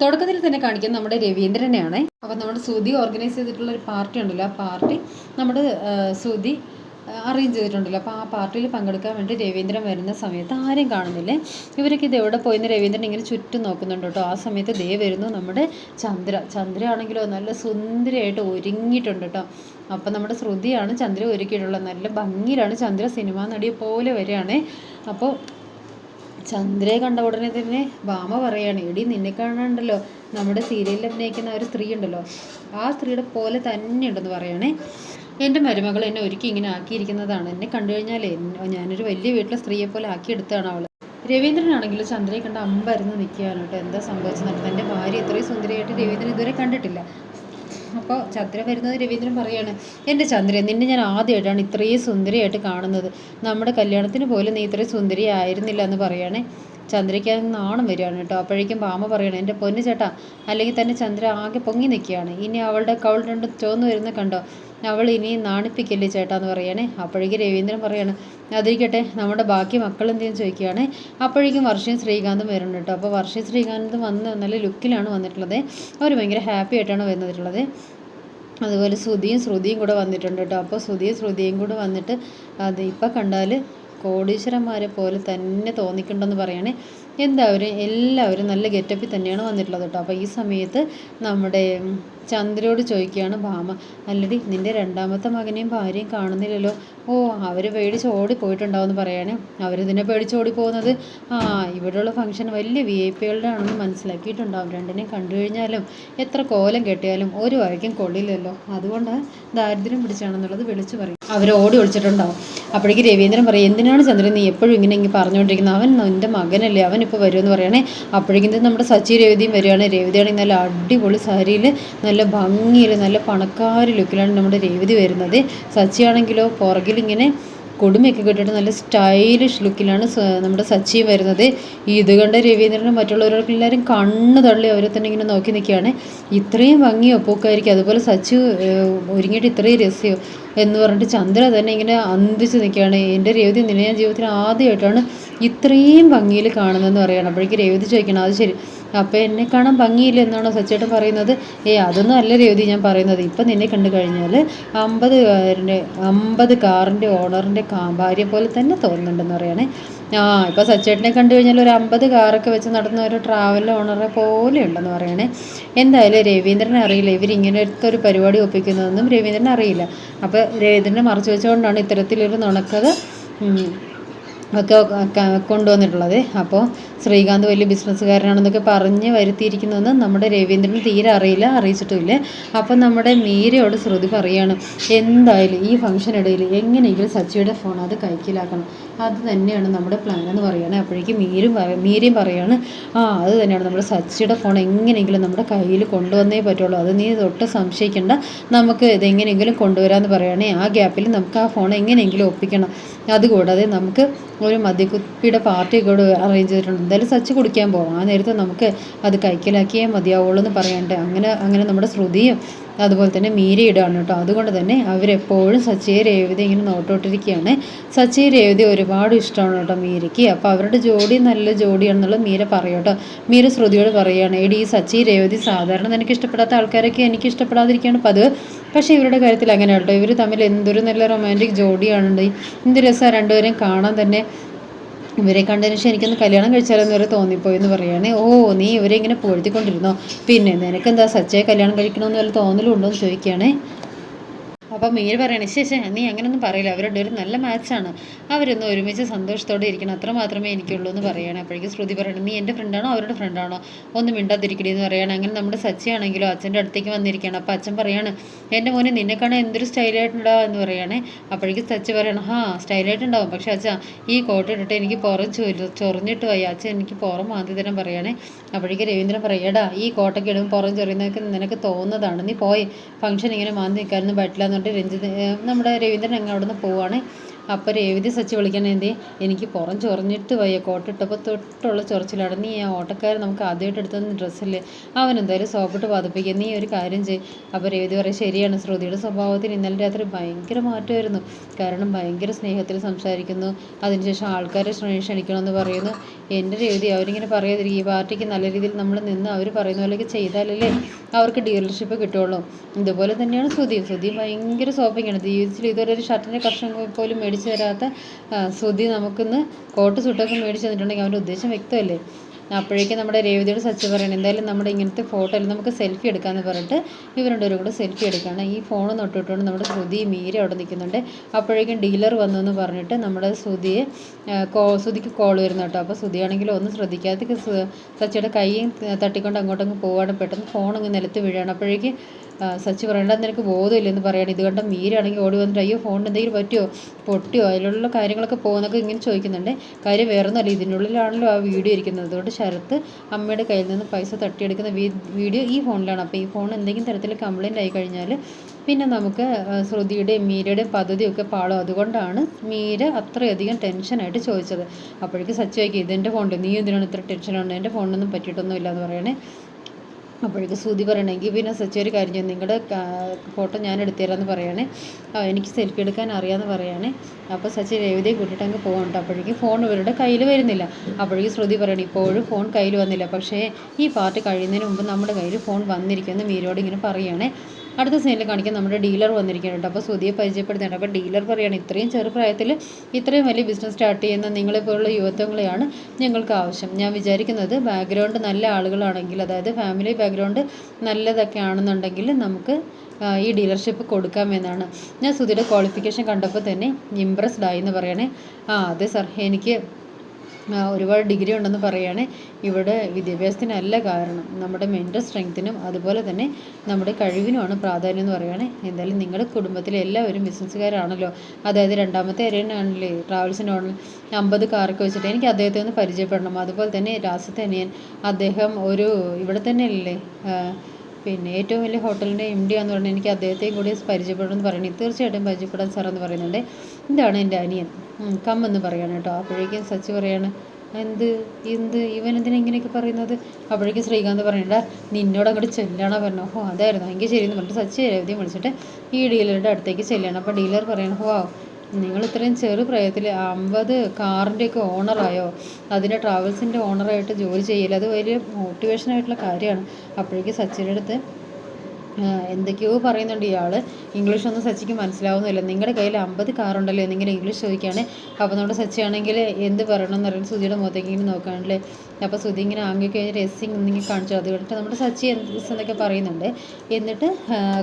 തുടക്കത്തിൽ തന്നെ കാണിക്കുന്നത് നമ്മുടെ രവീന്ദ്രനെയാണ്. അപ്പം നമ്മുടെ സുധി ഓർഗനൈസ് ചെയ്തിട്ടുള്ള ഒരു പാർട്ടി ഉണ്ടല്ലോ ആ പാർട്ടി നമ്മുടെ സുധി അറേഞ്ച് ചെയ്തിട്ടുണ്ടല്ലോ. അപ്പോൾ ആ പാർട്ടിയിൽ പങ്കെടുക്കാൻ വേണ്ടി രവീന്ദ്രൻ വരുന്ന സമയത്ത് ആരെയും കാണുന്നില്ലേ. ഇവരൊക്കെ ഇത് എവിടെ പോയിന്ന് രവീന്ദ്രൻ ഇങ്ങനെ ചുറ്റും നോക്കുന്നുണ്ട് കേട്ടോ. ആ സമയത്ത് ദേ വരുന്നു നമ്മുടെ ചന്ദ്ര. ചന്ദ്ര ആണെങ്കിലോ നല്ല സുന്ദരിയായിട്ട് ഒരുങ്ങിയിട്ടുണ്ട് കേട്ടോ. അപ്പം നമ്മുടെ ശ്രുതിയാണ് ചന്ദ്ര ഒരുക്കിയിട്ടുള്ളത്. നല്ല ഭംഗിയിലാണ് ചന്ദ്ര സിനിമാ നടിയെ പോലെ വരികയാണ്. അപ്പോൾ ചന്ദ്രയെ കണ്ട ഉടനെ തന്നെ ഭാമ പറയാണ് എടി നിന്നെ കാണാണ്ടല്ലോ നമ്മുടെ സീരിയലിൽ അഭിനയിക്കുന്ന ഒരു സ്ത്രീ ഉണ്ടല്ലോ. ആ സ്ത്രീയുടെ പോലെ തന്നെ ഉണ്ടെന്ന് പറയണേ. എന്റെ മരുമകൾ എന്നെ ഒരുക്കി ഇങ്ങനെ ആക്കിയിരിക്കുന്നതാണ്. എന്നെ കണ്ടു കഴിഞ്ഞാൽ ഞാനൊരു വലിയ വീട്ടിലെ സ്ത്രീയെ പോലെ ആക്കിയെടുത്താണ് അവൾ രവീന്ദ്രനാണെങ്കിൽ ചന്ദ്രയെ കണ്ട അമ്പരന്ന് നിൽക്കുകയാണ് കേട്ടോ. എന്താ സംഭവിച്ചത് എന്റെ ഭാര്യ ഇത്രയും സുന്ദരിയായിട്ട് രവീന്ദ്രൻ ഇതുവരെ കണ്ടിട്ടില്ല. അപ്പോൾ ചന്ദ്രൻ വരുന്നത് രവീന്ദ്രൻ പറയാണ് എന്റെ ചന്ദ്രൻ നിന്നെ ഞാൻ ആദ്യമായിട്ടാണ് ഇത്രയും സുന്ദരിയായിട്ട് കാണുന്നത്. നമ്മുടെ കല്യാണത്തിന് പോലും നീ ഇത്രയും സുന്ദരി ആയിരുന്നില്ല എന്ന് പറയുകയാണെ. ചന്ദ്രയ്ക്ക് നാണം വരികയാണ് കേട്ടോ. അപ്പോഴേക്കും പാമ്പ് പറയണം എന്റെ പൊന്നു ചേട്ടാ അല്ലെങ്കിൽ തന്നെ ചന്ദ്ര ആകെ പൊങ്ങി നിൽക്കുകയാണ്. ഇനി അവളുടെ കവൾ രണ്ട് ചുവന്നു വരുന്ന കണ്ടോ? അവൾ ഇനി നാണിപ്പിക്കല്ലേ ചേട്ടാ എന്ന് പറയണേ. അപ്പോഴേക്കും രവീന്ദ്രൻ പറയാണ് അതിരിക്കട്ടെ നമ്മുടെ ബാക്കി മക്കൾ എന്ത് എന്തെങ്കിലും ചോദിക്കുകയാണ്. അപ്പോഴേക്കും വർഷയും ശ്രീകാന്തും വരുന്നുണ്ട് കേട്ടോ. അപ്പോൾ വർഷയും ശ്രീകാന്തും വന്ന് നല്ല ലുക്കിലാണ് വന്നിട്ടുള്ളത്. അവർ ഭയങ്കര ഹാപ്പി ആയിട്ടാണ് വന്നിട്ടുള്ളത്. അതുപോലെ ശ്രുതിയും ശ്രുതിയും കൂടെ വന്നിട്ടുണ്ട് കേട്ടോ. അപ്പോൾ ശ്രുതിയും ശ്രുതിയും കൂടെ വന്നിട്ട് അത് ഇപ്പം കണ്ടാൽ കോടീശ്വരന്മാരെ പോലെ തന്നെ തോന്നിക്കുണ്ടെന്ന് പറയണേ. എന്താവരും എല്ലാവരും നല്ല ഗെറ്റപ്പിൽ തന്നെയാണ് വന്നിട്ടുള്ളത് കേട്ടോ. അപ്പോൾ ഈ സമയത്ത് നമ്മുടെ ചന്ദ്രയോട് ചോദിക്കുകയാണ് ഭാമ. അല്ലടി നിന്റെ രണ്ടാമത്തെ മകനെയും ഭാര്യയും കാണുന്നില്ലല്ലോ. ഓ അവർ പേടിച്ച് ഓടി പറയാണ്. അവരിതിനെ പേടിച്ച് ഓടി പോകുന്നത് ആ ഇവിടെയുള്ള ഫംഗ്ഷൻ വലിയ വി ഐ പികളുടെ ആണെന്ന് മനസ്സിലാക്കിയിട്ടുണ്ടാവും. രണ്ടിനെയും കണ്ടു കഴിഞ്ഞാലും എത്ര കോലം കെട്ടിയാലും ഒരു വഴിക്കും കൊള്ളില്ലല്ലോ. അതുകൊണ്ട് ദാരിദ്ര്യം പിടിച്ചാണെന്നുള്ളത് വിളിച്ചു പറയും. അവർ ഓടി ഒളിച്ചിട്ടുണ്ടാവും. അപ്പോഴേക്ക് രവീന്ദ്രൻ പറയും എന്തിനാണ് ചന്ദ്രൻ നീ എപ്പോഴും ഇങ്ങനെ ഇങ്ങനെ പറഞ്ഞുകൊണ്ടിരിക്കുന്നത്? അവൻ എന്റെ മകനല്ലേ അവൻ ഇപ്പോൾ വരുമെന്ന് പറയണേ. അപ്പോഴേക്കും നമ്മുടെ സച്ചി രവിതിയും വരികയാണ്. രവിതിയാണെങ്കിൽ നല്ല അടിപൊളി സാരിയിൽ നല്ല ഭംഗിയിൽ നല്ല പണക്കാര് ലുക്കിലാണ് നമ്മുടെ രേവതി വരുന്നത്. സച്ചിയാണെങ്കിലോ പുറകിൽ ഇങ്ങനെ കൊടുമയൊക്കെ കെട്ടിട്ട് നല്ല സ്റ്റൈലിഷ് ലുക്കിലാണ് നമ്മുടെ സച്ചിയും വരുന്നത്. ഇത് കണ്ട രവീന്ദ്രനും മറ്റുള്ളവരൊക്കെ എല്ലാവരും കണ്ണ് തള്ളി അവരെ തന്നെ ഇങ്ങനെ നോക്കി നിൽക്കുകയാണ്. ഇത്രയും ഭംഗിയോ പൂക്കായിരിക്കും. അതുപോലെ സച്ചു ഒരുങ്ങിയിട്ട് ഇത്രയും രസ്യോ? എന്ന് പറഞ്ഞിട്ട് ചന്ദ്ര തന്നെ ഇങ്ങനെ അന്തിച്ച് നിൽക്കുകയാണ്. എന്റെ രേവതി നിന്നെ ഞാൻ ജീവിതത്തിൽ ആദ്യമായിട്ടാണ് ഇത്രയും ഭംഗിയിൽ കാണുന്നതെന്ന് പറയുകയാണ്. അപ്പോഴേക്ക് രേവതി ചോദിക്കണം അത് ശരി. അപ്പോൾ എന്നെ കാണാൻ ഭംഗിയില്ല എന്നാണോ സച്ചേട്ടൻ പറയുന്നത്? ഏ അതൊന്നും അല്ല രേവതി ഞാൻ പറയുന്നത്. ഇപ്പം നിന്നെ കണ്ടു കഴിഞ്ഞാൽ അമ്പത് കാറിന്റെ അമ്പത് കാറിന്റെ ഓണറിന്റെ ഭാര്യ പോലെ തന്നെ തോന്നുന്നുണ്ടെന്ന് പറയണേ ആ ഇപ്പോൾ സച്ചേട്ടനെ കണ്ടു കഴിഞ്ഞാൽ ഒരു അമ്പത് കാറൊക്കെ വെച്ച് നടന്ന ഒരു ട്രാവൽ ഓണറെ പോലെ ഉണ്ടെന്ന് പറയണേ എന്തായാലും രവീന്ദ്രനെ അറിയില്ല. ഇവർ ഇങ്ങനത്തെ ഒരു പരിപാടി ഒപ്പിക്കുന്നതെന്നും രവീന്ദ്രൻ അറിയില്ല. അപ്പോൾ രവീന്ദ്രനെ മറച്ചു വെച്ചുകൊണ്ടാണ് ഇത്തരത്തിലൊരു നുണക്കത് ഒക്കെ കൊണ്ടുവന്നിട്ടുള്ളത്. അപ്പോൾ ശ്രീകാന്ത് വലിയ ബിസിനസ്സുകാരനാണെന്നൊക്കെ പറഞ്ഞ് വരുത്തിയിരിക്കുന്നതെന്ന് നമ്മുടെ രവീന്ദ്രന് തീരെ അറിയില്ല അറിയിച്ചിട്ടുമില്ല. അപ്പം നമ്മുടെ മീരയോട് ശ്രുതി പറയാണ് എന്തായാലും ഈ ഫംഗ്ഷൻ ഇടയിൽ എങ്ങനെയെങ്കിലും സച്ചിയുടെ ഫോൺ അത് കൈക്കലാക്കണം. അത് തന്നെയാണ് നമ്മുടെ പ്ലാൻ എന്ന് പറയുകയാണ്. അപ്പോഴേക്കും മീരും മീരയും പറയുകയാണ് ആ അത് തന്നെയാണ് നമ്മുടെ സച്ചിയുടെ ഫോൺ എങ്ങനെയെങ്കിലും നമ്മുടെ കയ്യിൽ കൊണ്ടുവന്നേ പറ്റുള്ളൂ. അത് നീ തൊട്ട് സംശയിക്കേണ്ട. നമുക്ക് ഇതെങ്ങനെയെങ്കിലും കൊണ്ടുവരാമെന്ന് പറയുകയാണെങ്കിൽ ആ ഗ്യാപ്പിൽ നമുക്ക് ആ ഫോൺ എങ്ങനെയെങ്കിലും ഒപ്പിക്കണം. അതുകൂടാതെ നമുക്ക് ഒരു മദ്യക്കുപ്പിയുടെ പാർട്ടി കൂടെ അറേഞ്ച് ചെയ്തിട്ടുണ്ട്. എന്തായാലും സച്ച് കുടിക്കാൻ പോകാം ആ നേരത്തെ നമുക്ക് അത് കൈക്കലാക്കിയേ മതിയാവുള്ളൂ എന്ന് പറയണ്ടേ. അങ്ങനെ അങ്ങനെ നമ്മുടെ ശ്രുതിയും അതുപോലെ തന്നെ മീരയിടാണ് കേട്ടോ. അതുകൊണ്ട് തന്നെ അവരെപ്പോഴും സച്ചിയെ രേവതി ഇങ്ങനെ നോട്ടോട്ടിരിക്കുകയാണ്. സച്ചി രേവതി ഒരുപാട് ഇഷ്ടമാണ് കേട്ടോ മീരയ്ക്ക്. അപ്പോൾ അവരുടെ ജോഡി നല്ല ജോഡിയാണെന്നുള്ളത് മീര പറയും കേട്ടോ. മീര ശ്രുതിയോട് പറയുകയാണ് എടി ഈ സച്ചി രേവതി സാധാരണ എനിക്ക് ഇഷ്ടപ്പെടാത്ത ആൾക്കാരൊക്കെ എനിക്ക് ഇഷ്ടപ്പെടാതിരിക്കുകയാണ്. പതിവ് പക്ഷേ ഇവരുടെ കാര്യത്തിൽ അങ്ങനെ കേട്ടോ. ഇവർ തമ്മിൽ എന്തൊരു നല്ല റൊമാന്റിക് ജോഡിയാണുണ്ട് എന്ത് രസമാണ് രണ്ടുപേരെയും കാണാൻ തന്നെ. ഇവരെ കണ്ടതിന് ശേഷം എനിക്കൊന്ന് കല്യാണം കഴിച്ചാലെന്ന് വരെ തോന്നിപ്പോയി എന്ന് പറയുകയാണെ ഓ നീ ഇവരെ ഇങ്ങനെ പുകഴ്ത്തിക്കൊണ്ടിരുന്നോ? പിന്നെ നിനക്കെന്താ സച്ചയെ കല്യാണം കഴിക്കണമെന്ന് വല്ല തോന്നലും ഉണ്ടോ എന്ന് ചോദിക്കുകയാണേ അപ്പം മീര് പറയണേ ശേഷം നീ അങ്ങനെയൊന്നും പറയില്ല. അവരുടെ ഒരു നല്ല മാച്ചാണ് അവരൊന്ന് ഒരുമിച്ച് സന്തോഷത്തോടെ ഇരിക്കണം. അത്ര മാത്രമേ എനിക്കുള്ളൂ എന്ന് പറയണേ. അപ്പോഴേക്കും ശ്രുതി പറയണം നീ എന്റെ ഫ്രണ്ടാണോ അവരുടെ ഫ്രണ്ടാണോ ഒന്ന് മിണ്ടാതിരിക്കണേ എന്ന് പറയണം. അങ്ങനെ നമ്മുടെ സച്ചിയാണെങ്കിലോ അച്ഛന്റെ അടുത്തേക്ക് വന്നിരിക്കുകയാണ്. അപ്പോൾ അച്ഛൻ പറയാണ് എന്റെ മോനെ നിന്നെ കാണാൻ എന്തൊരു സ്റ്റൈലായിട്ടുണ്ടാവുക എന്ന് പറയണേ. അപ്പോഴേക്കും സച്ചി പറയണം ഹാ സ്റ്റൈലായിട്ടുണ്ടാവും പക്ഷേ അച്ഛാ ഈ കോട്ട് ഇട്ടിട്ട് എനിക്ക് പുറം ചൊരു ചൊറിഞ്ഞിട്ട് പോയി. അച്ഛൻ എനിക്ക് പുറം മാന്തി തരാൻ പറയണേ. അപ്പോഴേക്കും രവീന്ദ്രൻ പറയടാ ഈ കോട്ടൊക്കെ ഇടുമ്പോൾ പുറം ചൊറിയുന്നതൊക്കെ നിനക്ക് തോന്നുന്നതാണ്. നീ പോയി. ഫംഗ്ഷൻ ഇങ്ങനെ മാന്തി നിൽക്കാനൊന്നും പറ്റില്ല എന്ന് പറഞ്ഞിട്ട് രഞ്ജിത്ത് ഏഹ് നമ്മുടെ രവീന്ദ്രൻ അങ്ങ് അവിടെ നിന്ന് പോവാണ്. അപ്പോൾ രേവതി സച്ചി വിളിക്കണേ എന്തേ? എനിക്ക് പുറം ചൊറിഞ്ഞിട്ട് വയ്യ. കോട്ടിട്ടപ്പോൾ തൊട്ടുള്ള ചൊറിച്ചിലാണ്. നീ ആ ഓട്ടക്കാരൻ നമുക്ക് ആദ്യമായിട്ട് എടുത്തുന്ന ഡ്രസ്സല്ലേ? അവൻ എന്തായാലും സോപ്പിട്ട് പതിപ്പിക്കുക നീ ഒരു കാര്യം ചെയ് അപ്പോൾ രേവതി പറയും ശരിയാണ്. ശ്രുതിയുടെ സ്വഭാവത്തിന് ഇന്നലെ രാത്രി ഭയങ്കര മാറ്റമായിരുന്നു. കാരണം ഭയങ്കര സ്നേഹത്തിൽ സംസാരിക്കുന്നു. അതിനുശേഷം ആൾക്കാരെ ക്ഷണി- ക്ഷണിക്കണമെന്ന് പറയുന്നു. എന്റെ രേവതി അവരിങ്ങനെ പറയാതിരിക്കും. ഈ പാർട്ടിക്ക് നല്ല രീതിയിൽ നമ്മൾ നിന്ന് അവർ പറയുന്ന പോലെയൊക്കെ ചെയ്താലല്ലേ അവർക്ക് ഡീലർഷിപ്പ് കിട്ടുള്ളൂ ഇതുപോലെ തന്നെയാണ് ശ്രുതി ശ്രുതി ഭയങ്കര സോപ്പിങ്ങാണ് ജീവിതത്തിൽ ഇതുവരെ ഒരു ഷർട്ടിന്റെ കഷ്ണം പോലും മേടിച്ച് തരാത്ത ആ, ശ്രുതി നമുക്കിന്ന് കോട്ട് സുട്ടൊക്കെ മേടിച്ചു തന്നിട്ടുണ്ടെങ്കിൽ അവന്റെ ഉദ്ദേശം വ്യക്തമല്ലേ? അപ്പോഴേക്കും നമ്മുടെ രേവതിയോട് സച്ച് പറയണം എന്തായാലും നമ്മുടെ ഇങ്ങനത്തെ ഫോട്ടോ അല്ല നമുക്ക് സെൽഫി എടുക്കാമെന്ന് പറഞ്ഞിട്ട് ഇവർ രണ്ടുപേരും കൂടെ സെൽഫി എടുക്കുകയാണ്. ഈ ഫോൺ തൊട്ടിട്ടുകൊണ്ട് നമ്മുടെ ശ്രുതി മീര അവിടെ നിൽക്കുന്നുണ്ട്. അപ്പോഴേക്കും ഡീലർ വന്നു എന്ന് പറഞ്ഞിട്ട് നമ്മുടെ ശ്രുതിയെ കോ ശ്രുതിക്ക് കോൾ വരുന്നു കേട്ടോ. അപ്പോൾ ശ്രുതിയാണെങ്കിൽ ഒന്നും ശ്രദ്ധിക്കാതെ സച്ചിയുടെ കൈയും തട്ടിക്കൊണ്ട് അങ്ങോട്ടങ്ങ് പോവാണ് പെട്ടെന്ന് ഫോൺ അങ്ങ് നിലത്ത് വീഴാണ് അപ്പോഴേക്ക് സച്ചി പറയേണ്ട നിനക്ക് ബോധമില്ലെന്ന് പറയുകയാണ് ഇത് കണ്ട മീരാണെങ്കിൽ ഓടി വന്നിട്ട് അയ്യോ ഫോണിന് എന്തെങ്കിലും പറ്റുമോ പൊട്ടിയോ? അതിലുള്ള കാര്യങ്ങളൊക്കെ പോകുന്നൊക്കെ ഇങ്ങനെ ചോദിക്കുന്നുണ്ട്. കാര്യം വേറെ ഒന്നുമല്ല ഇതിനുള്ളിലാണല്ലോ ആ വീഡിയോ ഇരിക്കുന്നത്. അതുകൊണ്ട് ശരത്ത് അമ്മയുടെ കയ്യിൽ നിന്ന് പൈസ തട്ടിയെടുക്കുന്ന വീഡിയോ ഈ ഫോണിലാണ്. അപ്പോൾ ഈ ഫോൺ എന്തെങ്കിലും തരത്തിൽ കംപ്ലൈന്റ് ആയി കഴിഞ്ഞാൽ പിന്നെ നമുക്ക് ശ്രുതിയുടെയും മീരയുടെയും പദ്ധതിയൊക്കെ പാളും. അതുകൊണ്ടാണ് മീര അത്രയധികം ടെൻഷനായിട്ട് ചോദിച്ചത്. അപ്പോഴേക്ക് സച്ചി ചോദിക്കും ഇതെന്റെ ഫോണിൽ നീ എന്തിനാണ് ഇത്ര ടെൻഷനുണ്ട് എന്റെ ഫോണിനൊന്നും പറ്റിയിട്ടൊന്നും ഇല്ല എന്ന് പറയണേ? അപ്പോഴേക്ക് ശ്രുതി പറയണമെങ്കിൽ പിന്നെ സച്ചി ഒരു കാര്യം ചെയ്യും. നിങ്ങളുടെ ഫോട്ടോ ഞാൻ എടുത്തുതരാമെന്ന് പറയണേ. ആ, എനിക്ക് സെൽഫി എടുക്കാൻ അറിയാമെന്ന് പറയണേ. അപ്പോൾ സച്ചി രേവതിയെ കൂട്ടിയിട്ട് അങ്ങ് പോകുന്നുണ്ട് അപ്പോഴേക്കും ഫോൺ ഇവരുടെ കയ്യിൽ വരുന്നില്ല. അപ്പോഴേക്കും ശ്രുതി പറയണം ഇപ്പോഴും ഫോൺ കയ്യിൽ വന്നില്ല. പക്ഷേ ഈ പാർട്ടി കഴിയുന്നതിന് മുമ്പ് നമ്മുടെ കയ്യിൽ ഫോൺ വന്നിരിക്കുമെന്ന് മീരോട് ഇങ്ങനെ പറയുകയാണേ അടുത്ത സീനിൽ കാണിക്കാൻ നമ്മുടെ ഡീലർ വന്നിരിക്കുന്നുണ്ട്. അപ്പോൾ സ്വതിയെ പരിചയപ്പെടുത്തുന്നുണ്ട്. അപ്പോൾ ഡീലർ പറയുകയാണ് ഇത്രയും ചെറുപ്രായത്തിൽ ഇത്രയും വലിയ ബിസിനസ് സ്റ്റാർട്ട് ചെയ്യുന്ന നിങ്ങളെപ്പോലുള്ള യുവത്വങ്ങളെയാണ് ഞങ്ങൾക്ക് ആവശ്യം. ഞാൻ വിചാരിക്കുന്നത് ബാക്ക്ഗ്രൗണ്ട് നല്ല ആളുകളാണെങ്കിൽ അതായത് ഫാമിലി ബാക്ക്ഗ്രൗണ്ട് നല്ലതൊക്കെ ആണെന്നുണ്ടെങ്കിൽ നമുക്ക് ഈ ഡീലർഷിപ്പ് കൊടുക്കാമെന്നാണ് ഞാൻ സുധിയുടെ ക്വാളിഫിക്കേഷൻ കണ്ടപ്പോൾ തന്നെ ഇമ്പ്രസ്ഡ് ആയി എന്ന് പറയണേ. ആ അതെ സാർ എനിക്ക് ഒരുപാട് ഡിഗ്രി ഉണ്ടെന്ന് പറയുകയാണ് ഇവിടെ വിദ്യാഭ്യാസത്തിനല്ല കാരണം. നമ്മുടെ മെന്റൽ സ്ട്രെങ്ത്തിനും അതുപോലെ തന്നെ നമ്മുടെ കഴിവിനുമാണ് പ്രാധാന്യം എന്ന് പറയുകയാണ് എന്തായാലും നിങ്ങളുടെ കുടുംബത്തിലെ എല്ലാവരും ബിസിനസ്സുകാരാണല്ലോ. അതായത് രണ്ടാമത്തെ അരയനാണല്ലേ? ട്രാവൽസിന്റെ ഓണിൽ അമ്പത് കാറൊക്കെ വെച്ചിട്ട് എനിക്ക് അദ്ദേഹത്തെ ഒന്ന് പരിചയപ്പെടണം. അതുപോലെ തന്നെ രാസത്തെ അനിയൻ അദ്ദേഹം ഒരു ഇവിടെ തന്നെയല്ലേ? ആ, പിന്നെ ഏറ്റവും വലിയ ഹോട്ടലിന്റെ എം ഡി ആണെന്ന് പറഞ്ഞാൽ എനിക്ക് അദ്ദേഹത്തെയും കൂടി പരിചയപ്പെടണമെന്ന് പറയണേ. തീർച്ചയായിട്ടും പരിചയപ്പെടാൻ സാറെന്ന് പറയുന്നുണ്ട്. ഇതാണ് എന്റെ അനിയൻ. കമ്മെന്ന് പറയാണ് കേട്ടോ. അപ്പോഴേക്കും സച്ചി പറയാണ് എന്ത് എന്ത് ഇവൻ എന്തിനാ ഇങ്ങനെയൊക്കെ പറയുന്നത്? അപ്പോഴേക്കും ശ്രീകാന്ത് പറയണ്ട നിന്നോട് അങ്ങോട്ട് ചെല്ലണ പറഞ്ഞു ഓ അതായിരുന്നു. എങ്കിൽ ശരിയെന്ന് പറഞ്ഞിട്ട് സച്ചി രേവതിയും വിളിച്ചിട്ട് ഈ ഡീലറുടെ അടുത്തേക്ക് ചെല്ലണം. അപ്പോൾ ഡീലർ പറയണം ഓ നിങ്ങൾ ഇത്രയും ചെറു പ്രായത്തിൽ അമ്പത് കാറിന്റെയൊക്കെ ഓണറായോ? അതിന്റെ ട്രാവൽസിന്റെ ഓണറായിട്ട് ജോലി ചെയ്യൽ അത് വലിയ മോട്ടിവേഷനായിട്ടുള്ള കാര്യമാണ്. അപ്പോഴേക്കും സച്ചിന്റെ അടുത്ത് എന്തൊക്കെയോ പറയുന്നുണ്ട് ഇയാൾ ഇംഗ്ലീഷൊന്നും സച്ചിക്ക് മനസ്സിലാവുന്നില്ല. നിങ്ങളുടെ കയ്യിൽ അമ്പത് കാറുണ്ടല്ലോ എന്നിങ്ങനെ ഇംഗ്ലീഷ് ചോദിക്കുകയാണ് അപ്പോൾ നമ്മുടെ സച്ചിയാണെങ്കിൽ എന്ത് പറയണമെന്ന് അറിയാൻ സുധിയുടെ മുഖത്തേക്ക് ഇങ്ങനെ നോക്കുകയാണല്ലേ അപ്പോൾ സുധി ഇങ്ങനെ ആംഗ്യ കഴിഞ്ഞ് രസിങ് ഇങ്ങനെ കാണിച്ചു. അത് കഴിഞ്ഞിട്ട് നമ്മുടെ സച്ചി എന്തൊക്കെ പറയുന്നുണ്ട്. എന്നിട്ട്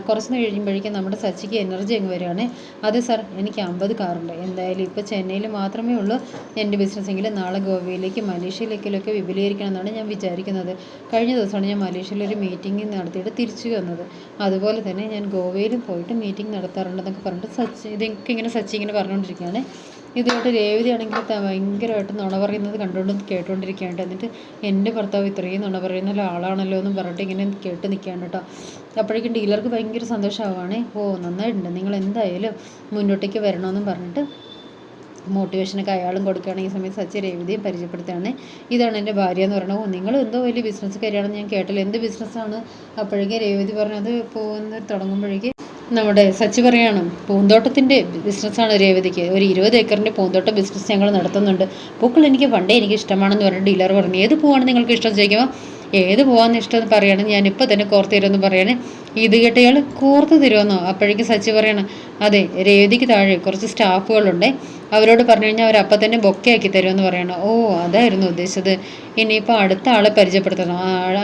കുറച്ചു കഴിയുമ്പോഴേക്കും നമ്മുടെ സച്ചിക്ക് എനർജി അങ്ങ് വരികയാണ്. അതെ സാർ എനിക്ക് അമ്പത് കാറുണ്ട് എന്തായാലും ഇപ്പോൾ ചെന്നൈയിൽ മാത്രമേ ഉള്ളൂ. എന്റെ ബിസിനസ് എങ്കിലും നാളെ ഗോവയിലേക്ക് മലേഷ്യയിലേക്കിലൊക്കെ വിപുലീകരിക്കണം എന്നാണ് ഞാൻ വിചാരിക്കുന്നത്. കഴിഞ്ഞ ദിവസമാണ് ഞാൻ മലേഷ്യയിൽ ഒരു മീറ്റിംഗ് നടത്തിയിട്ട് തിരിച്ചു വന്നത്. അതുപോലെ തന്നെ ഞാൻ ഗോവയിലും പോയിട്ട് മീറ്റിംഗ് നടത്താറുണ്ടെന്നൊക്കെ പറഞ്ഞിട്ട് സച്ചി ഇതൊക്കെ ഇങ്ങനെ സച്ചി ഇങ്ങനെ പറഞ്ഞുകൊണ്ടിരിക്കുകയാണ്. ഇതുകൊണ്ട് രേവതിയാണെങ്കിൽ ഭയങ്കരമായിട്ട് നുണ പറയുന്നത് കണ്ടുകൊണ്ട് കേട്ടുകൊണ്ടിരിക്കുകയാണ്. എന്നിട്ട് എന്റെ ഭർത്താവ് ഇത്രയും നുണ പറയുന്ന ആളാണല്ലോ എന്നും പറഞ്ഞിട്ട് ഇങ്ങനെ കേട്ട് നിൽക്കുകയാണ് കേട്ടോ. അപ്പോഴേക്കും ഡീലർക്ക് ഭയങ്കര സന്തോഷമാവുകയാണേ. ഓ നന്നായിട്ടുണ്ട്. നിങ്ങൾ എന്തായാലും മുന്നോട്ടേക്ക് വരണമെന്നും പറഞ്ഞിട്ട് മോട്ടിവേഷനൊക്കെ അയാളും കൊടുക്കുകയാണ്. ഈ സമയത്ത് സച്ചി രേവതിയെ പരിചയപ്പെടുത്തുകയാണ്. ഇതാണ് എന്റെ ഭാര്യ എന്ന് പറയുന്നത്. നിങ്ങൾ എന്തോ വലിയ ബിസിനസ് കാര്യമാണെന്ന് ഞാൻ കേട്ടില്ല. എന്ത് ബിസിനസ്സാണ് അപ്പോഴേക്കും രേവതി പറഞ്ഞത് പോകുന്ന തുടങ്ങുമ്പോഴേക്ക് നമ്മുടെ സച്ചി പറയാണ് പൂന്തോട്ടത്തിന്റെ ബിസിനസ്സാണ് രേവതിക്ക്. ഒരു ഇരുപത് ഏക്കറിന്റെ പൂന്തോട്ട ബിസിനസ് ഞങ്ങൾ നടത്തുന്നുണ്ട്. പൂക്കൾ എനിക്ക് പണ്ടേ എനിക്ക് ഇഷ്ടമാണെന്ന് പറഞ്ഞ ഡീലർ പറഞ്ഞു. ഏത് പൂവാണ് നിങ്ങൾക്ക് ഇഷ്ടം ചോദിക്കുമ്പോൾ ഏത് പോകാന്ന് ഇഷ്ടം? എന്ന് പറയുകയാണെങ്കിൽ ഞാൻ ഇപ്പോൾ തന്നെ കോർത്ത് തരുമെന്ന് പറയാണ്. ഇത് കേട്ടയാൾ കോർത്ത് തരുമെന്നോ അപ്പോഴേക്കും സച്ചി പറയണം അതെ രേവതിക്ക് താഴെ കുറച്ച് സ്റ്റാഫുകളുണ്ട്. അവരോട് പറഞ്ഞു കഴിഞ്ഞാൽ അവർ അപ്പം തന്നെ ബൊക്കെ ആക്കി തരുമെന്ന് പറയണം. ഓ അതായിരുന്നു ഉദ്ദേശിച്ചത്. ഇനിയിപ്പോൾ അടുത്ത ആളെ പരിചയപ്പെടുത്തണം.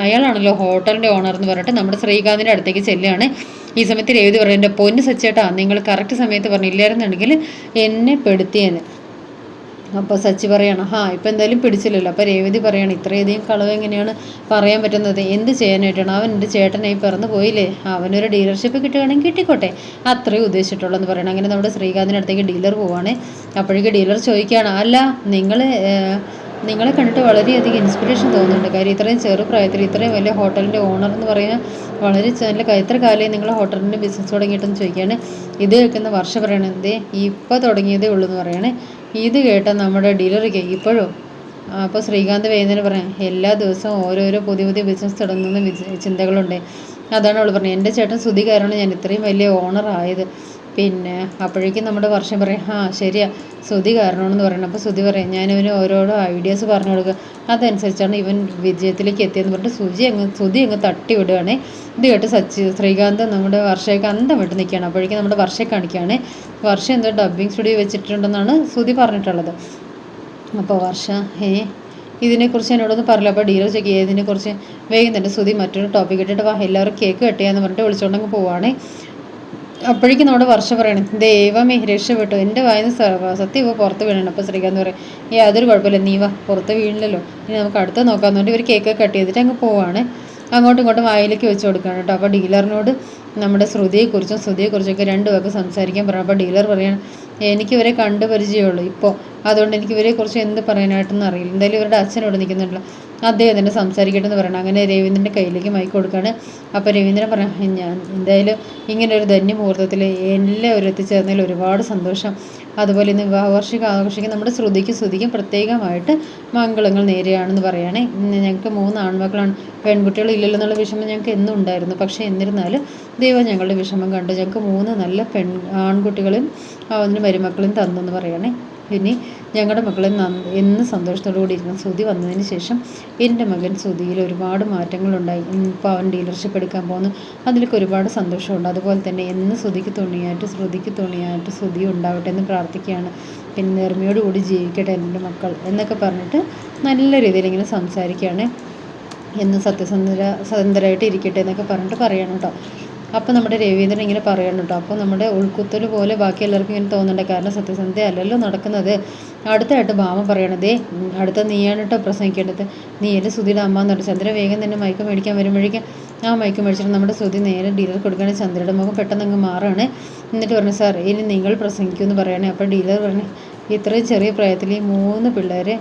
അയാളാണല്ലോ ഹോട്ടലിന്റെ ഓണർ എന്ന് പറഞ്ഞിട്ട് നമ്മുടെ ശ്രീകാന്തിന്റെ അടുത്തേക്ക് ചെല്ലുകയാണ്. ഈ സമയത്ത് രേവതി പറയും എന്റെ പൊന്ന് സച്ചേട്ടാ നിങ്ങൾ കറക്റ്റ് സമയത്ത് പറഞ്ഞില്ലായിരുന്നുണ്ടെങ്കിൽ എന്നെ പെടുത്തിയേനെ. അപ്പോൾ സച്ചി പറയണം ഹാ ഇപ്പം എന്തായാലും പിടിച്ചില്ലല്ലോ. അപ്പോൾ രേവതി പറയണം ഇത്രയധികം കളവ് എങ്ങനെയാണ് പറയാൻ പറ്റുന്നത്? എന്ത് ചെയ്യാനായിട്ടാണ്? അവൻ എന്റെ ചേട്ടനായി പിറന്നു പോയില്ലേ? അവനൊരു ഡീലർഷിപ്പ് കിട്ടുകയാണെങ്കിൽ കിട്ടിക്കോട്ടെ. അത്രയും ഉദ്ദേശിച്ചിട്ടുള്ളൂ എന്ന് പറയണം. അങ്ങനെ നമ്മുടെ ശ്രീകാന്തിന്റെ അടുത്തേക്ക് ഡീലർ പോവാണ്. അപ്പോഴേക്ക് ഡീലർ ചോദിക്കുകയാണ് അല്ല നിങ്ങൾ നിങ്ങളെ കണ്ടിട്ട് വളരെയധികം ഇൻസ്പിറേഷൻ തോന്നുന്നുണ്ട്. കാര്യം ഇത്രയും ചെറുപ്രായത്തിൽ ഇത്രയും വലിയ ഹോട്ടലിന്റെ ഓണർ എന്ന് പറയുന്ന വളരെ നല്ല എത്ര കാലമായി നിങ്ങൾ ഹോട്ടലിന്റെ ബിസിനസ് തുടങ്ങിയിട്ടെന്ന് ചോദിക്കുകയാണ്. ഇത് കേൾക്കുന്ന വർഷം പറയണത് ഇപ്പോൾ തുടങ്ങിയതേ ഉള്ളൂ എന്ന് പറയണേ. ഇത് കേട്ട നമ്മുടെ ഡീലർക്ക് ഇപ്പോഴും അപ്പോൾ ശ്രീകാന്ത് വൈകുന്നേരം പറയാം എല്ലാ ദിവസവും ഓരോരോ പുതിയ പുതിയ ബിസിനസ് തുടങ്ങുന്ന ചിന്തകളുണ്ട്. അതാണ് അവൾ പറഞ്ഞത്. എന്റെ ചേട്ടൻ സ്തുതി കാരണം ഞാൻ ഇത്രയും വലിയ ഓണർ ആയത്. പിന്നെ അപ്പോഴേക്കും നമ്മുടെ വർഷം പറയും ആ ശരിയാ ശ്രുതി കാരണമാണെന്ന് പറയണം. അപ്പോൾ ശ്രുതി പറയും ഞാനിവന് ഓരോരോ ഐഡിയാസ് പറഞ്ഞു കൊടുക്കുക. അതനുസരിച്ചാണ് ഇവൻ വിജയത്തിലേക്ക് എത്തിയെന്ന് പറഞ്ഞിട്ട് സുജി അങ്ങ് ശ്രുതി അങ്ങ് തട്ടി വിടുകയാണ്. ഇത് കേട്ട് സച്ചി ശ്രീകാന്ത് നമ്മുടെ വർഷയൊക്കെ അന്തം വിട്ട് നിൽക്കുകയാണ്. അപ്പോഴേക്കും നമ്മുടെ വർഷയെ കാണിക്കുകയാണ്. വർഷ എന്തോ ഡബ്ബിംഗ് സ്റ്റുഡിയോ വെച്ചിട്ടുണ്ടെന്നാണ് ശ്രുതി പറഞ്ഞിട്ടുള്ളത്. അപ്പോൾ വർഷ ഏ ഇതിനെക്കുറിച്ച് എന്നോടൊന്നും പറയില്ല. അപ്പോൾ ഡീലർ ചെക്ക് ഇതിനെക്കുറിച്ച് വേഗം തന്നെ ശ്രുതി മറ്റൊരു ടോപ്പിക് ഇട്ടിട്ട് വാ എല്ലാവരും കേക്ക് കെട്ടിയാന്ന് പറഞ്ഞിട്ട് വിളിച്ചുകൊണ്ടങ്ങ് പോവാണേ. അപ്പോഴേക്കും നമ്മുടെ വർഷം പറയണം ദൈവമേ രക്ഷപ്പെട്ടു. എന്റെ വായന സത്യം ഇപ്പോൾ പുറത്ത് വീണണം. അപ്പോൾ ശ്രീകാന്ത് പറയും ഏ അതൊരു കുഴപ്പമില്ല നീ വാ പുറത്ത് വീണില്ലല്ലോ. ഇനി നമുക്ക് അടുത്ത് നോക്കാമെന്ന് പറഞ്ഞിട്ട് ഇവർ കേക്ക് കട്ട് ചെയ്തിട്ട് അങ്ങ് പോവാണ്. അങ്ങോട്ടും ഇങ്ങോട്ടും വായിലേക്ക് വെച്ച് കൊടുക്കുകയാണ് കേട്ടോ. അപ്പോൾ ഡീലറിനോട് നമ്മുടെ ശ്രുതിയെക്കുറിച്ചും ശ്രുതിയെക്കുറിച്ചൊക്കെ രണ്ട് പേർക്ക് സംസാരിക്കാൻ പറയണം അപ്പോൾ ഡീലർ പറയാണ് എനിക്ക് ഇവരെ കണ്ടു ഇപ്പോൾ അതുകൊണ്ട് എനിക്ക് ഇവരെക്കുറിച്ച് എന്ത് പറയാനായിട്ടൊന്നും അറിയില്ല. എന്തായാലും ഇവരുടെ അച്ഛനോട് നിൽക്കുന്നുണ്ടല്ലോ. അദ്ദേഹം തന്നെ സംസാരിക്കട്ടെ എന്ന് പറയണം. അങ്ങനെ രവീന്ദ്രന്റെ കയ്യിലേക്ക് മൈക്ക് കൊടുക്കുകയാണ് അപ്പോൾ രവീന്ദ്രൻ പറഞ്ഞു ഞാൻ എന്തായാലും ഇങ്ങനെ ഒരു ധന്യമുഹൂർത്തത്തിൽ എല്ലാവരും എത്തിച്ചേർന്നതിൽ ഒരുപാട് സന്തോഷം. അതുപോലെ ഇന്ന് വിവാഹവാർഷികം ആഘോഷിക്കാൻ നമ്മുടെ ശ്രുതിക്കും ശ്രുതിക്കും പ്രത്യേകമായിട്ട് മംഗളങ്ങൾ നേരെയാണെന്ന് പറയുകയാണെ ഞങ്ങൾക്ക് മൂന്ന് ആൺമക്കളാണ്. പെൺകുട്ടികൾ ഇല്ലല്ലോ എന്നുള്ള വിഷമം ഞങ്ങൾക്ക് എന്നും ഉണ്ടായിരുന്നു. പക്ഷേ എന്നിരുന്നാലും ദൈവം ഞങ്ങളുടെ വിഷമം കണ്ടു. ഞങ്ങൾക്ക് മൂന്ന് നല്ല പെൺ ആൺകുട്ടികളും അതിന് മരുമക്കളും തന്നു എന്ന് പറയുകയാണെ ഇനി ഞങ്ങളുടെ മക്കളെ എന്ന് സന്തോഷത്തോടു കൂടി ഇരുന്ന ശ്രുതി വന്നതിന് ശേഷം എന്റെ മകൻ ശ്രുതിയിൽ ഒരുപാട് മാറ്റങ്ങളുണ്ടായി. ഇപ്പോൾ അവൻ ഡീലർഷിപ്പ് എടുക്കാൻ പോകുന്നു അതിലൊക്കെ ഒരുപാട് സന്തോഷമുണ്ട്. അതുപോലെ തന്നെ എന്ന് ശ്രുതിക്ക് തുണിയായിട്ട് ശ്രുതിക്ക് തുണിയായിട്ട് ശ്രുതി ഉണ്ടാവട്ടെ എന്ന് പ്രാർത്ഥിക്കുകയാണ്. പിന്നെ നേർമയോടുകൂടി ജീവിക്കട്ടെ എന്റെ മക്കൾ എന്നൊക്കെ പറഞ്ഞിട്ട് നല്ല രീതിയിൽ ഇങ്ങനെ സംസാരിക്കുകയാണ്. എന്ന് സത്യസന്ധര സ്വതന്ത്രമായിട്ട് ഇരിക്കട്ടെ എന്നൊക്കെ പറഞ്ഞിട്ട് പറയണം കേട്ടോ. അപ്പോൾ നമ്മുടെ രവീന്ദ്രൻ ഇങ്ങനെ പറയണം കേട്ടോ. അപ്പോൾ നമ്മുടെ ഉൾക്കുത്തൽ പോലെ ബാക്കി എല്ലാവർക്കും ഇങ്ങനെ തോന്നുന്നുണ്ട് കാരണം സത്യസന്ധ അല്ലല്ലോ നടക്കുന്നത്. അടുത്തായിട്ട് ഭാമ പറയണതേ അടുത്ത നീയാണ് കേട്ടോ പ്രസംഗിക്കേണ്ടത്. നീ എന്റെ സുധിയുടെ അമ്മ എന്ന് പറഞ്ഞു. ചന്ദ്ര വേഗം തന്നെ മയക്ക് മേടിക്കാൻ വരുമ്പോഴേക്കും ആ മയക്ക് മേടിച്ചിട്ട് നമ്മുടെ സുധി നേരെ ഡീലർ കൊടുക്കുകയാണെങ്കിൽ ചന്ദ്രയുടെ മുഖം പെട്ടെന്ന് അങ്ങ് മാറുകയാണ്. എന്നിട്ട് പറഞ്ഞു സാർ ഇനി നിങ്ങൾ പ്രസംഗിക്കുമെന്ന് പറയണേ. അപ്പോൾ ഡീലർ പറഞ്ഞു ഇത്രയും ചെറിയ പ്രായത്തിൽ ഈ മൂന്ന് പിള്ളേരെ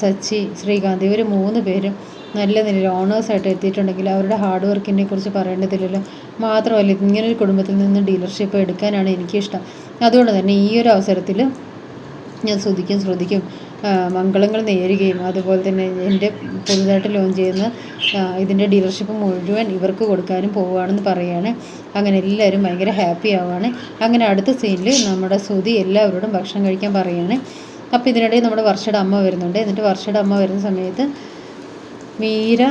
സച്ചി ശ്രീകാന്ത് ഇവർ മൂന്ന് പേരും നല്ല നിലയിൽ ഓണേഴ്സായിട്ട് എത്തിയിട്ടുണ്ടെങ്കിൽ അവരുടെ ഹാർഡ് വർക്കിനെ കുറിച്ച് പറയേണ്ടതില്ലല്ലോ. മാത്രമല്ല ഇങ്ങനൊരു കുടുംബത്തിൽ നിന്ന് ഡീലർഷിപ്പ് എടുക്കാനാണ് എനിക്കിഷ്ടം. അതുകൊണ്ട് തന്നെ ഈ ഒരു അവസരത്തിൽ ഞാൻ ശ്രദ്ധിക്കും ശ്രദ്ധിക്കും. മംഗളങ്ങൾ നേരുകയും അതുപോലെ തന്നെ എന്റെ പുതുതായിട്ട് ലോഞ്ച് ചെയ്യുന്ന ഇതിന്റെ ഡീലർഷിപ്പ് മുഴുവൻ ഇവർക്ക് കൊടുക്കാനും പോവുകയാണെന്ന് പറയുകയാണ് അങ്ങനെ എല്ലാവരും ഭയങ്കര ഹാപ്പി ആവുകയാണ്. അങ്ങനെ അടുത്ത സീനിൽ നമ്മുടെ ശ്രുതി എല്ലാവരോടും ഭക്ഷണം കഴിക്കാൻ പറയുകയാണ് അപ്പോൾ ഇതിനിടയിൽ നമ്മുടെ വർഷയുടെ അമ്മ വരുന്നുണ്ട്. എന്നിട്ട് വർഷയുടെ അമ്മ വരുന്ന സമയത്ത് മീര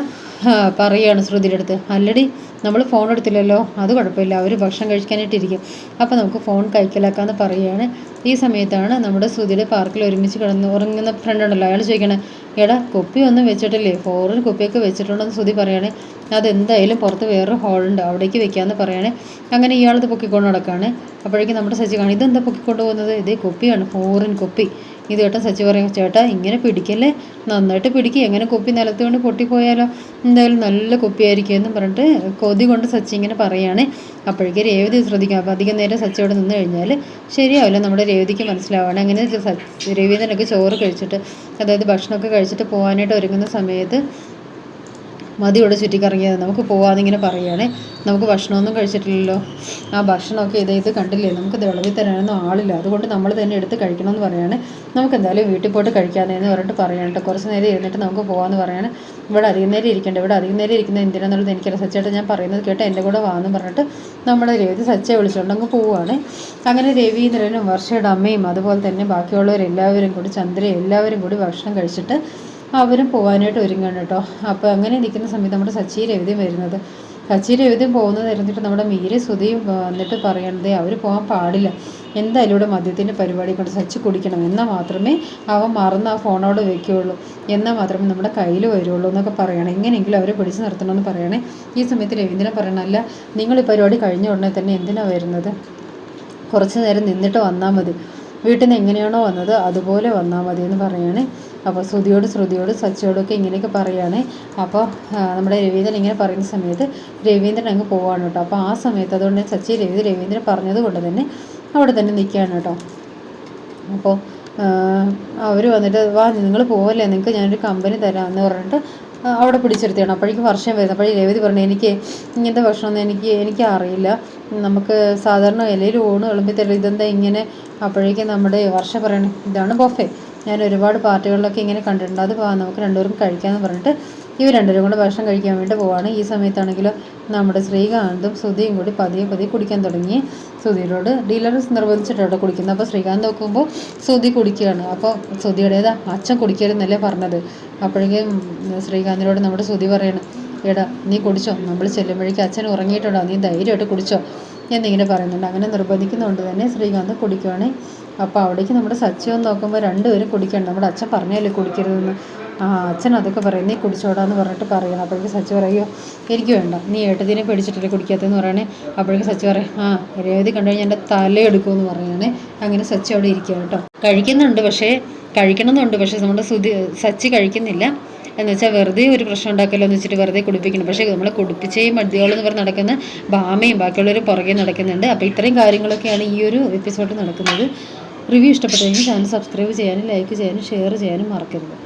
പറയുകയാണ് ശ്രുതിയുടെ അടുത്ത്. അല്ലടി നമ്മൾ ഫോൺ എടുത്തില്ലല്ലോ. അത് കുഴപ്പമില്ല. അവർ ഭക്ഷണം കഴിക്കാനായിട്ടിരിക്കും. അപ്പോൾ നമുക്ക് ഫോൺ കൈക്കലാക്കാമെന്ന് പറയുകയാണ് ഈ സമയത്താണ് നമ്മുടെ ശ്രുതിയുടെ പാർക്കിൽ ഒരുമിച്ച് കിടന്ന് ഉറങ്ങുന്ന ഫ്രണ്ട് ഉണ്ടല്ലോ. അയാൾ ചോദിക്കണേ എടാ കുപ്പി ഒന്നും വെച്ചിട്ടില്ലേ? ഫോറിൽ കുപ്പിയൊക്കെ വെച്ചിട്ടുണ്ടെന്ന് ശ്രുതി പറയണേ അതെന്തായാലും പുറത്ത് വേറൊരു ഹോളുണ്ട് അവിടേക്ക് വെക്കാമെന്ന് പറയണേ. അങ്ങനെ ഇയാളത് പൊക്കിക്കൊണ്ട് നടക്കുകയാണ് അപ്പോഴേക്കും നമ്മുടെ സച്ചി കാണും ഇതെന്താ പൊക്കിക്കൊണ്ട് പോകുന്നത്? ഇതേ കുപ്പിയാണ് ഫോറിൻ കുപ്പി. ഇത് ചേട്ടൻ സച്ചി പറയും ചേട്ടാ ഇങ്ങനെ പിടിക്കല്ലേ? നന്നായിട്ട് പിടിക്കുക എങ്ങനെ കുപ്പി നിലത്ത് കൊണ്ട് പൊട്ടിപ്പോയാലോ? എന്തായാലും നല്ല കുപ്പിയായിരിക്കും എന്ന് പറഞ്ഞിട്ട് കൊതി കൊണ്ട് സച്ചി ഇങ്ങനെ പറയുകയാണ് അപ്പോഴേക്കും രേവതി ശ്രദ്ധിക്കാം. അപ്പോൾ അധികം നേരം സച്ചി അവിടെ നിന്ന് കഴിഞ്ഞാൽ ശരിയാവില്ല. നമ്മുടെ രേവതിക്ക് മനസ്സിലാവുകയാണ് അങ്ങനെ രവീന്ദ്രനൊക്കെ ചോറ് കഴിച്ചിട്ട് അതായത് ഭക്ഷണമൊക്കെ കഴിച്ചിട്ട് പോകാനായിട്ട് ഒരുങ്ങുന്ന സമയത്ത് മതിയോട് ചുറ്റിക്കറങ്ങിയത്. നമുക്ക് പോവാന്നിങ്ങനെ പറയുകയാണേ നമുക്ക് ഭക്ഷണമൊന്നും കഴിച്ചിട്ടില്ലല്ലോ. ആ ഭക്ഷണമൊക്കെ ഇത് ഇത് കണ്ടില്ലേ? നമുക്ക് വിളവിൽ തരാനൊന്നും ആളില്ല. അതുകൊണ്ട് നമ്മൾ തന്നെ എടുത്ത് കഴിക്കണമെന്ന് പറയുകയാണ് നമുക്ക് എന്തായാലും വീട്ടിൽ പോയിട്ട് കഴിക്കാമെന്ന് പറഞ്ഞിട്ട് പറയാണ് കുറച്ച് നേരം ഇരുന്നിട്ട് നമുക്ക് പോകാമെന്ന് പറയാണ്. ഇവിടെ അധികം നേരം ഇരിക്കേണ്ട ഇവിടെ അധികം നേരം ഇരിക്കുന്നത് എന്തിനാന്നുള്ളത് എനിക്കറിയാം സച്ചേട്ടാ ഞാൻ പറയുന്നത് കേട്ട് എന്റെ കൂടെ വാന്ന് പറഞ്ഞിട്ട് നമ്മുടെ രവി സച്ചയെ വിളിച്ചുകൊണ്ട് അങ്ങ് പോവുകയാണ് അങ്ങനെ രവീന്ദ്രനും വർഷയുടെ അമ്മയും അതുപോലെ തന്നെ ബാക്കിയുള്ളവരെല്ലാവരും കൂടി ചന്ദ്ര എല്ലാവരും കൂടി ഭക്ഷണം കഴിച്ചിട്ട് അവരും പോകാനായിട്ട് ഒരുങ്ങണം കേട്ടോ. അപ്പോൾ അങ്ങനെ നിൽക്കുന്ന സമയത്ത് നമ്മുടെ സച്ചി രവിതയും വരുന്നത്. സച്ചി എഴുതി പോകുന്നത് ഇരുന്നിട്ട് നമ്മുടെ മീരെ സുധിയും വന്നിട്ട് പറയണത് അവർ പോകാൻ പാടില്ല. എന്തായാലും ഇവിടെ മദ്യത്തിന്റെ പരിപാടി കൊണ്ട് സച്ച് കുടിക്കണം? എന്നാൽ മാത്രമേ അവൻ മറന്ന് ആ ഫോണോട് വെക്കുകയുള്ളൂ എന്നാൽ മാത്രമേ നമ്മുടെ കയ്യിൽ വരുള്ളൂ എന്നൊക്കെ പറയണം. എങ്ങനെയെങ്കിലും അവരെ പിടിച്ചു നിർത്തണമെന്ന് പറയണേ. ഈ സമയത്ത് രവീന്ദ്രൻ പറയണല്ല നിങ്ങൾ ഈ പരിപാടി കഴിഞ്ഞ ഉടനെ തന്നെ എന്തിനാണ് വരുന്നത്? കുറച്ച് നേരം നിന്നിട്ട് വന്നാൽ മതി. വീട്ടിൽ നിന്ന് എങ്ങനെയാണോ വന്നത് അതുപോലെ വന്നാൽ മതി എന്ന് പറയുകയാണ് അപ്പോൾ ശ്രുതിയോട് ശ്രുതിയോട് സച്ചിയോടൊക്കെ ഇങ്ങനെയൊക്കെ പറയുകയാണ് അപ്പോൾ നമ്മുടെ രവീന്ദ്രൻ ഇങ്ങനെ പറയുന്ന സമയത്ത് രവീന്ദ്രൻ അങ്ങ് പോവാണ് കേട്ടോ. അപ്പോൾ ആ സമയത്ത് അതുകൊണ്ട് സച്ചി രവീന്ദ്രൻ രവീന്ദ്രൻ പറഞ്ഞത് കൊണ്ട് തന്നെ അവിടെ തന്നെ നിൽക്കുകയാണ് കേട്ടോ. അപ്പോൾ അവർ വന്നിട്ട് വാ നിങ്ങൾ പോവല്ലേ? നിങ്ങൾക്ക് ഞാനൊരു കമ്പനി തരാമെന്ന് പറഞ്ഞിട്ട് അവിടെ പിടിച്ചിരുത്തിയാണ്. അപ്പോഴേക്കും വർഷം വരുന്നത് അപ്പോഴേ രേവതി പറഞ്ഞു എനിക്ക് ഇങ്ങനത്തെ ഭക്ഷണമൊന്നും എനിക്ക് എനിക്ക് അറിയില്ല. നമുക്ക് സാധാരണ ഇലയിൽ ഊണ് വിളമ്പി തരും ഇതെന്താ ഇങ്ങനെ? അപ്പോഴേക്കും നമ്മുടെ വർഷം പറയണേ ഇതാണ് ബൊഫെ. ഞാൻ ഒരുപാട് പാർട്ടികളിലൊക്കെ ഇങ്ങനെ കണ്ടിട്ടുണ്ട്. അത് നമുക്ക് രണ്ടുപേരും കഴിക്കാമെന്ന് പറഞ്ഞിട്ട് ഇവർ രണ്ടുപേരും കൂടെ ഭക്ഷണം കഴിക്കാൻ വേണ്ടി പോവാണ്. ഈ സമയത്താണെങ്കിൽ നമ്മുടെ ശ്രീകാന്തും സുധിയും കൂടി പതിയെ പതിയെ കുടിക്കാൻ തുടങ്ങി. സുധിയോട് ഡീലർ നിർബന്ധിച്ചിട്ടാണ് കുടിക്കുന്നത്. അപ്പോൾ ശ്രീകാന്ത് നോക്കുമ്പോൾ സുധി കുടിക്കുകയാണ്. അപ്പോൾ സുധിയുടേതാ അച്ഛൻ കുടിക്കരുതെന്നല്ലേ പറഞ്ഞത്? അപ്പോഴേക്കും ശ്രീകാന്തിനോട് നമ്മുടെ സുധി പറയാണ് എടാ നീ കുടിച്ചോ? നമ്മൾ ചെല്ലുമ്പോഴേക്കും അച്ഛൻ ഉറങ്ങിയിട്ടുണ്ടോ? നീ ധൈര്യമായിട്ട് കുടിച്ചോ? എന്നിങ്ങനെ പറയുന്നുണ്ട്. അങ്ങനെ നിർബന്ധിക്കുന്നതുകൊണ്ട് തന്നെ ശ്രീകാന്ത് കുടിക്കുവാണ്. അപ്പോൾ അവിടേക്ക് നമ്മുടെ സച്ചിവൻ നോക്കുമ്പോൾ രണ്ടുപേരും കുടിക്കണം. നമ്മുടെ അച്ഛൻ പറഞ്ഞല്ലേ കുടിക്കരുതെന്ന്. അച്ഛൻ അതൊക്കെ പറയും നീ കുടിച്ചോടാന്ന് പറഞ്ഞിട്ട് പറയണം അപ്പോഴേക്കും സച്ചി പറയോ എനിക്ക് വേണ്ട. നീ ഏട്ടത്തിനെ പേടിച്ചിട്ടല്ലേ കുടിക്കാത്തതെന്ന് പറയണേ. അപ്പോഴേക്കും സച്ചി പറയും ആ രേവതി കണ്ടു കഴിഞ്ഞാൽ എന്റെ തലയെടുക്കുമെന്ന് പറയണേ. അങ്ങനെ സച്ചി അവിടെ ഇരിക്കുക കേട്ടോ. കഴിക്കുന്നുണ്ട് പക്ഷേ കഴിക്കണമെന്നുണ്ട് പക്ഷേ നമ്മുടെ സുതി സച്ചി കഴിക്കുന്നില്ല. എന്ന് വെച്ചാൽ വെറുതെ ഒരു പ്രശ്നം ഉണ്ടാക്കല്ലോ എന്ന് വെച്ചിട്ട് വെറുതെ കുടിപ്പിക്കണം. പക്ഷേ നമ്മൾ കുടിപ്പിച്ചേയും മദ്യകളെന്ന് പറഞ്ഞ് നടക്കുന്ന ഭാമയും ബാക്കിയുള്ളവരും പുറകെ നടക്കുന്നുണ്ട്. അപ്പോൾ ഇത്രയും കാര്യങ്ങളൊക്കെയാണ് ഈ ഒരു എപ്പിസോഡ് നടക്കുന്നത്. റിവ്യൂ ഇഷ്ടപ്പെട്ടെങ്കിൽ ചാനൽ സബ്സ്ക്രൈബ് ചെയ്യാനും ലൈക്ക് ചെയ്യാനും ഷെയർ ചെയ്യാനും മറക്കരുത്.